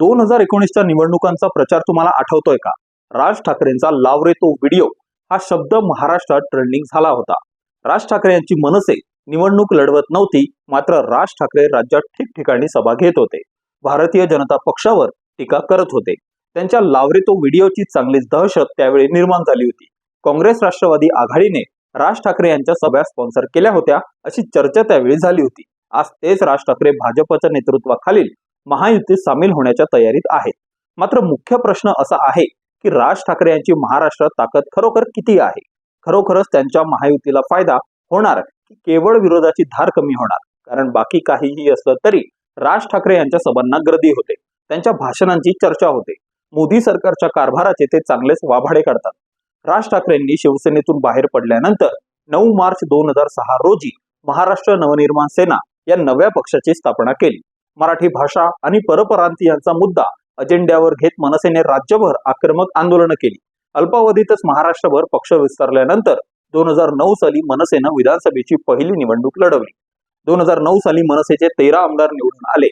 दोन हजार एकोणीसच्या निवडणुकांचा प्रचार तुम्हाला आठवतोय का? राज ठाकरेंचा लाव रे तो व्हिडिओ हा शब्द महाराष्ट्रात ट्रेंडिंग झाला होता. राज ठाकरे यांची मनसे निवडणूक लढवत नव्हती मात्र राज ठाकरे राज्यात ठिकठिकाणी सभा घेत होते. भारतीय जनता पक्षावर टीका करत होते. त्यांच्या लावरे तो व्हिडिओची चांगलीच दहशत त्यावेळी निर्माण झाली होती. काँग्रेस राष्ट्रवादी आघाडीने राज ठाकरे यांच्या सभा स्पॉन्सर केल्या होत्या अशी चर्चा त्यावेळी झाली होती. आज तेच राज ठाकरे भाजपच्या नेतृत्वाखालील महायुतीत सामील होण्याच्या तयारीत आहेत. मात्र मुख्य प्रश्न असा आहे की राज ठाकरे यांची महाराष्ट्रात ताकद खरोखर किती आहे? खरोखरच त्यांच्या महायुतीला फायदा होणार की केवळ विरोधाची धार कमी होणार? कारण बाकी काहीही असलं तरी राज ठाकरे यांच्या सभांना गर्दी होते. त्यांच्या भाषणांची चर्चा होते. मोदी सरकारच्या कारभाराचे ते चांगलेच वाभाडे काढतात. राज ठाकरेंनी शिवसेनेतून बाहेर पडल्यानंतर नऊ मार्च दोन हजार सहा रोजी महाराष्ट्र नवनिर्माण सेना या नव्या पक्षाची स्थापना केली. मराठी भाषा आणि परप्रांतीयांचा मुद्दा अजेंड्यावर घेत मनसेने राज्यभर आक्रमक आंदोलनं केली. अल्पावधीतच महाराष्ट्रभर पक्ष विस्तारल्यानंतर दोन हजार नऊ साली मनसेनं विधानसभेची पहिली निवडणूक लढवली. दोन हजार नऊ साली मनसेचे तेरा आमदार निवडून आले.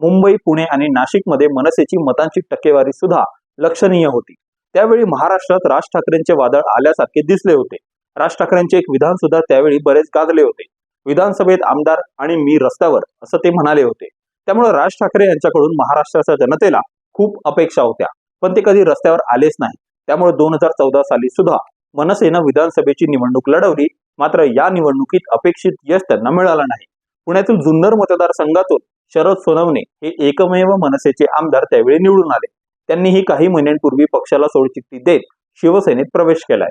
मुंबई पुणे आणि नाशिकमध्ये मनसेची मतांची टक्केवारी सुद्धा लक्षणीय होती. त्यावेळी महाराष्ट्रात राज ठाकरेंचे वादळ आल्यासारखे दिसले होते. राज ठाकरेंचे एक विधान सुद्धा त्यावेळी बरेच गाजले होते. विधानसभेत आमदार आणि मी रस्त्यावर असं ते म्हणाले होते. त्यामुळे राज ठाकरे यांच्याकडून महाराष्ट्राच्या जनतेला खूप अपेक्षा होत्या. पण ते कधी रस्त्यावर आलेच नाही त्यामुळे दोन हजार चौदा साली सुद्धा मनसेनं विधानसभेची निवडणूक लढवली. मात्र या निवडणुकीत अपेक्षित यश त्यांना मिळालं नाही. पुण्यातील जुन्नर मतदारसंघातून शरद सोनवणे हे एकमेव मनसेचे आमदार त्यावेळी निवडून आले. त्यांनीही काही महिन्यांपूर्वी पक्षाला सोडचिठ्ठी देत शिवसेनेत प्रवेश केलाय.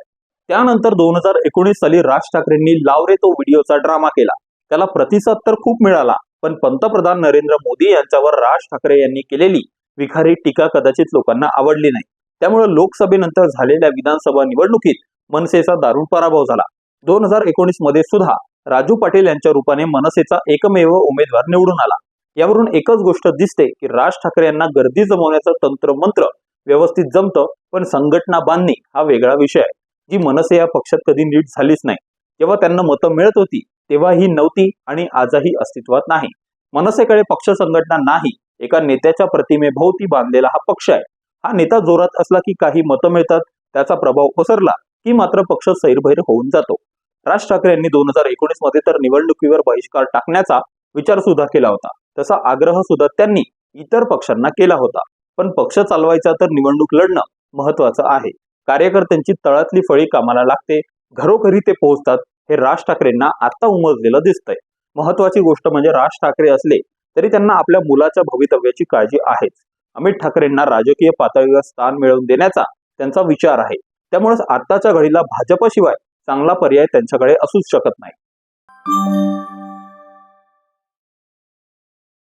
त्यानंतर दोन हजार एकोणीस साली राज ठाकरेंनी लावरे तो व्हिडिओचा ड्रामा केला. त्याला प्रतिसाद तर खूप मिळाला. पण पंतप्रधान नरेंद्र मोदी यांच्यावर राज ठाकरे यांनी केलेली विखारी टीका कदाचित लोकांना आवडली नाही. त्यामुळे लोकसभेनंतर झालेल्या विधानसभा निवडणुकीत मनसेचा दारुण पराभव झाला. दोन हजार एकोणीसमध्ये सुद्धा राजू पाटील यांच्या रूपाने मनसेचा एकमेव उमेदवार निवडून आला. यावरून एकच गोष्ट दिसते की राज ठाकरे यांना गर्दी जमवण्याचं तंत्र मंत्र व्यवस्थित जमतं पण संघटना बांधणी हा वेगळा विषय आहे. जी मनसे या पक्षात कधी नीट झालीच नाही. जेव्हा त्यांना मतं मिळत होती तेव्हा ही नव्हती आणि आजही अस्तित्वात नाही. मनसेकडे पक्ष संघटना नाही एका नेत्याच्या प्रतिमेभोवती बांधलेला हा पक्ष आहे. हा नेता जोरात असला की काही मतं मिळतात त्याचा प्रभाव ओसरला की मात्र पक्ष सैरभैर होऊन जातो. राज ठाकरे यांनी दोन हजार एकोणीसमध्ये तर निवडणुकीवर बहिष्कार टाकण्याचा विचार सुद्धा केला होता. तसा आग्रह सुद्धा त्यांनी इतर पक्षांना केला होता. पण पक्ष चालवायचा तर निवडणूक लढणं महत्वाचं आहे. कार्यकर्त्यांची तळातली फळी कामाला लागते घरोघरी ते पोहोचतात हे राज ठाकरेंना आता उमजलेलं दिसतंय. महत्वाची गोष्ट म्हणजे राज ठाकरे असले तरी त्यांना आपल्या मुलाच्या भवितव्याची काळजी आहेच. अमित ठाकरेंना राजकीय पातळीवर स्थान मिळवून देण्याचा त्यांचा विचार आहे. त्यामुळेच आताच्या घडीला भाजपशिवाय चांगला पर्याय त्यांच्याकडे असूच शकत नाही.